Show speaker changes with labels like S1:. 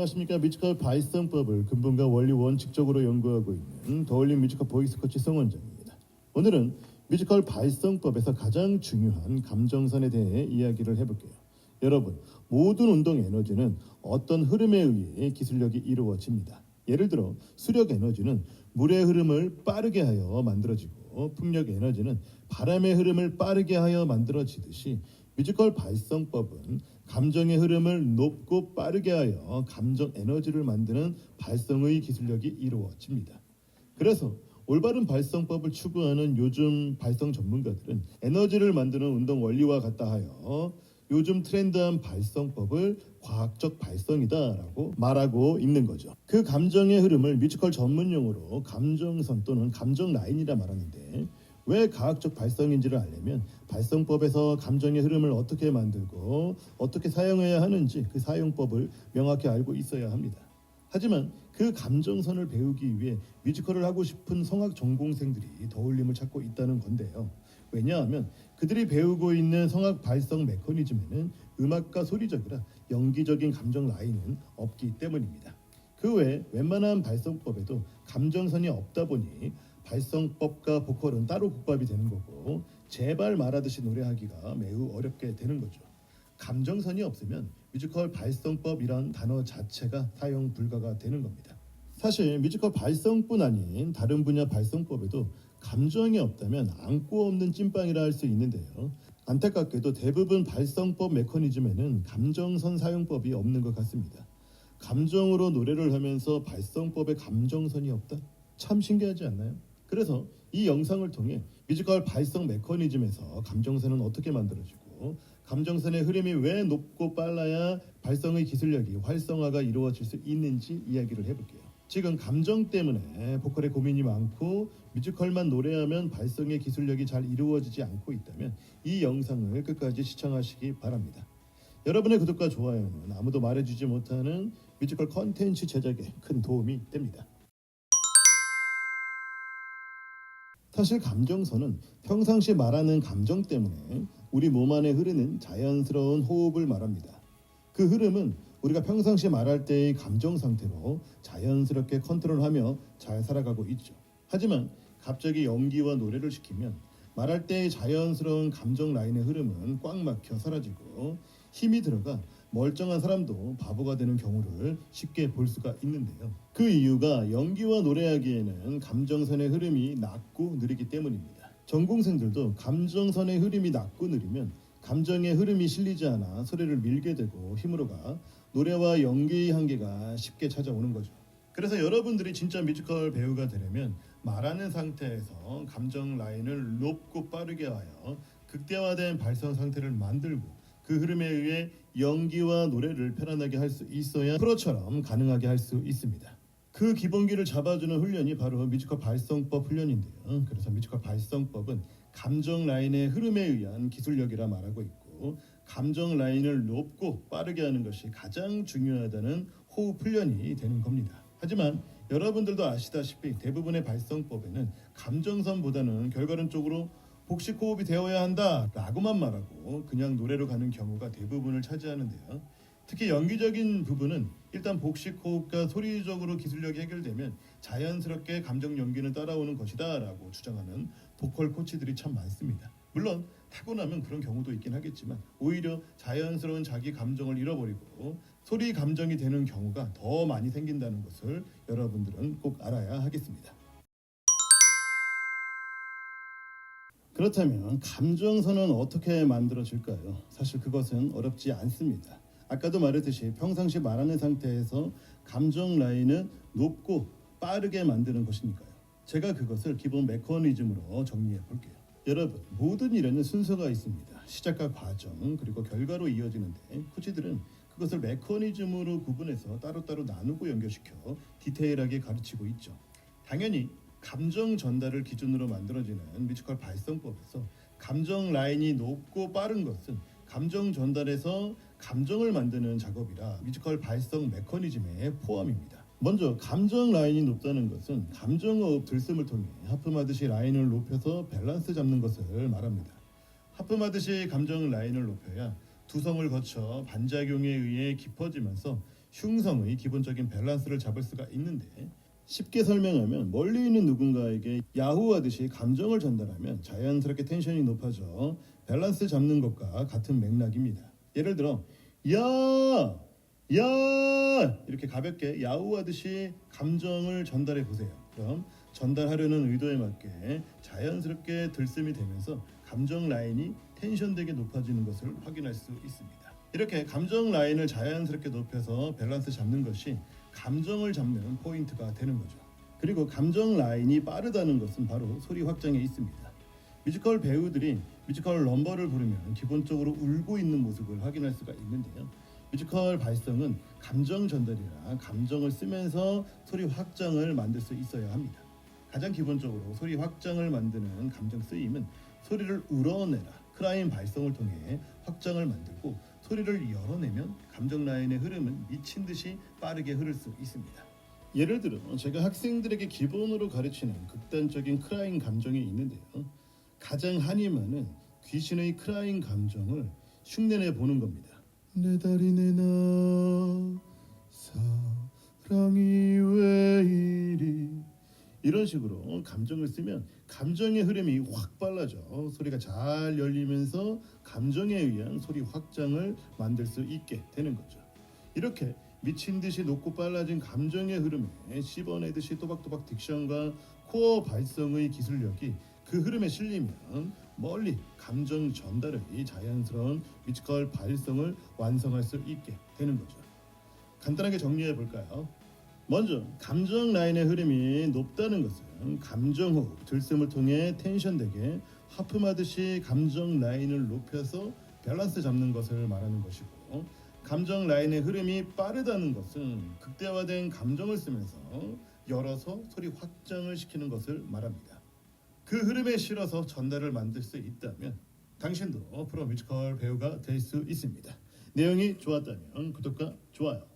S1: 안녕하십니까 뮤지컬 발성법을 근본과 원리 원칙적으로 연구하고 있는 더올림 뮤지컬 보이스 코치 성원장입니다. 오늘은 뮤지컬 발성법에서 가장 중요한 감정선에 대해 이야기를 해볼게요. 여러분 모든 운동 에너지는 어떤 흐름에 의해 기술력이 이루어집니다. 예를 들어 수력 에너지는 물의 흐름을 빠르게 하여 만들어지고 풍력 에너지는 바람의 흐름을 빠르게 하여 만들어지듯이 뮤지컬 발성법은 감정의 흐름을 높고 빠르게 하여 감정 에너지를 만드는 발성의 기술력이 이루어집니다. 그래서 올바른 발성법을 추구하는 요즘 발성 전문가들은 에너지를 만드는 운동 원리와 같다 하여 요즘 트렌드한 발성법을 과학적 발성이다라고 말하고 있는 거죠. 그 감정의 흐름을 뮤지컬 전문 용어로 감정선 또는 감정 라인이라 말하는데 왜 과학적 발성인지를 알려면 발성법에서 감정의 흐름을 어떻게 만들고 어떻게 사용해야 하는지 그 사용법을 명확히 알고 있어야 합니다. 하지만 그 감정선을 배우기 위해 뮤지컬을 하고 싶은 성악 전공생들이 더울림을 찾고 있다는 건데요. 왜냐하면 그들이 배우고 있는 성악 발성 메커니즘에는 음악과 소리적이라 연기적인 감정 라인은 없기 때문입니다. 그 외 웬만한 발성법에도 감정선이 없다 보니 발성법과 보컬은 따로 국밥이 되는 거고 제발 말하듯이 노래하기가 매우 어렵게 되는 거죠. 감정선이 없으면 뮤지컬 발성법이란 단어 자체가 사용 불가가 되는 겁니다. 사실 뮤지컬 발성뿐 아닌 다른 분야 발성법에도 감정이 없다면 안고 없는 찐빵이라 할 수 있는데요. 안타깝게도 대부분 발성법 메커니즘에는 감정선 사용법이 없는 것 같습니다. 감정으로 노래를 하면서 발성법에 감정선이 없다? 참 신기하지 않나요? 그래서 이 영상을 통해 뮤지컬 발성 메커니즘에서 감정선은 어떻게 만들어지고 감정선의 흐름이 왜 높고 빨라야 발성의 기술력이 활성화가 이루어질 수 있는지 이야기를 해볼게요. 지금 감정 때문에 보컬에 고민이 많고 뮤지컬만 노래하면 발성의 기술력이 잘 이루어지지 않고 있다면 이 영상을 끝까지 시청하시기 바랍니다. 여러분의 구독과 좋아요는 아무도 말해주지 못하는 뮤지컬 컨텐츠 제작에 큰 도움이 됩니다. 사실 감정선은 평상시 말하는 감정 때문에 우리 몸 안에 흐르는 자연스러운 호흡을 말합니다. 그 흐름은 우리가 평상시 말할 때의 감정 상태로 자연스럽게 컨트롤하며 잘 살아가고 있죠. 하지만 갑자기 연기와 노래를 시키면 말할 때의 자연스러운 감정 라인의 흐름은 꽉 막혀 사라지고 힘이 들어가 멀쩡한 사람도 바보가 되는 경우를 쉽게 볼 수가 있는데요. 그 이유가 연기와 노래하기에는 감정선의 흐름이 낮고 느리기 때문입니다. 전공생들도 감정선의 흐름이 낮고 느리면 감정의 흐름이 실리지 않아 소리를 밀게 되고 힘으로가 노래와 연기의 한계가 쉽게 찾아오는 거죠. 그래서 여러분들이 진짜 뮤지컬 배우가 되려면 말하는 상태에서 감정 라인을 높고 빠르게 하여 극대화된 발성 상태를 만들고 그 흐름에 의해 연기와 노래를 편안하게 할 수 있어야 프로처럼 가능하게 할 수 있습니다. 그 기본기를 잡아주는 훈련이 바로 뮤지컬 발성법 훈련인데요. 그래서 뮤지컬 발성법은 감정 라인의 흐름에 의한 기술력이라 말하고 있고 감정 라인을 높고 빠르게 하는 것이 가장 중요하다는 호흡 훈련이 되는 겁니다. 하지만 여러분들도 아시다시피 대부분의 발성법에는 감정선보다는 결과론 쪽으로 복식 호흡이 되어야 한다라고만 말하고 그냥 노래로 가는 경우가 대부분을 차지하는데요. 특히 연기적인 부분은 일단 복식 호흡과 소리적으로 기술력이 해결되면 자연스럽게 감정 연기는 따라오는 것이다라고 주장하는 보컬 코치들이 참 많습니다. 물론 타고나면 그런 경우도 있긴 하겠지만 오히려 자연스러운 자기 감정을 잃어버리고 소리 감정이 되는 경우가 더 많이 생긴다는 것을 여러분들은 꼭 알아야 하겠습니다. 그렇다면 감정선은 어떻게 만들어질까요? 사실 그것은 어렵지 않습니다. 아까도 말했듯이 평상시 말하는 상태에서 감정 라인은 높고 빠르게 만드는 것이니까요. 제가 그것을 기본 메커니즘으로 정리해 볼게요. 여러분, 모든 일에는 순서가 있습니다. 시작과 과정 그리고 결과로 이어지는데 코치들은 그것을 메커니즘으로 구분해서 따로따로 나누고 연결시켜 디테일하게 가르치고 있죠. 당연히 감정 전달을 기준으로 만들어지는 뮤지컬 발성법에서 감정 라인이 높고 빠른 것은 감정 전달에서 감정을 만드는 작업이라 뮤지컬 발성 메커니즘의 포함입니다. 먼저 감정 라인이 높다는 것은 감정어업 들숨을 통해 하품하듯이 라인을 높여서 밸런스 잡는 것을 말합니다. 하품하듯이 감정 라인을 높여야 두성을 거쳐 반작용에 의해 깊어지면서 흉성의 기본적인 밸런스를 잡을 수가 있는데 쉽게 설명하면 멀리 있는 누군가에게 야호하듯이 감정을 전달하면 자연스럽게 텐션이 높아져 밸런스 잡는 것과 같은 맥락입니다. 예를 들어 야! 야! 이렇게 가볍게 야호하듯이 감정을 전달해 보세요. 그럼 전달하려는 의도에 맞게 자연스럽게 들숨이 되면서 감정 라인이 텐션되게 높아지는 것을 확인할 수 있습니다. 이렇게 감정 라인을 자연스럽게 높여서 밸런스 잡는 것이 감정을 잡는 포인트가 되는 거죠. 그리고 감정 라인이 빠르다는 것은 바로 소리 확장에 있습니다. 뮤지컬 배우들이 뮤지컬 넘버를 부르면 기본적으로 울고 있는 모습을 확인할 수가 있는데요. 뮤지컬 발성은 감정 전달이라 감정을 쓰면서 소리 확장을 만들 수 있어야 합니다. 가장 기본적으로 소리 확장을 만드는 감정 쓰임은 소리를 우러내라 크라인 발성을 통해 확장을 만들고 소리를 열어내면 감정 라인의 흐름은 미친 듯이 빠르게 흐를 수 있습니다. 예를 들어 제가 학생들에게 기본으로 가르치는 극단적인 크라인 감정이 있는데요. 가장 한이 많은 귀신의 크라인 감정을 흉내내 보는 겁니다. 내 다리 내놔 사랑이 왜 이리 이런 식으로 감정을 쓰면 감정의 흐름이 확 빨라져 소리가 잘 열리면서 감정에 의한 소리 확장을 만들 수 있게 되는 거죠. 이렇게 미친 듯이 높고 빨라진 감정의 흐름에 씹어내듯이 또박또박 딕션과 코어 발성의 기술력이 그 흐름에 실리면 멀리 감정 전달의 자연스러운 뮤지컬 발성을 완성할 수 있게 되는 거죠. 간단하게 정리해 볼까요? 먼저 감정 라인의 흐름이 높다는 것은 감정 호흡, 들숨을 통해 텐션 되게 하품하듯이 감정 라인을 높여서 밸런스 잡는 것을 말하는 것이고 감정 라인의 흐름이 빠르다는 것은 극대화된 감정을 쓰면서 열어서 소리 확장을 시키는 것을 말합니다. 그 흐름에 실어서 전달을 만들 수 있다면 당신도 프로 뮤지컬 배우가 될 수 있습니다. 내용이 좋았다면 구독과 좋아요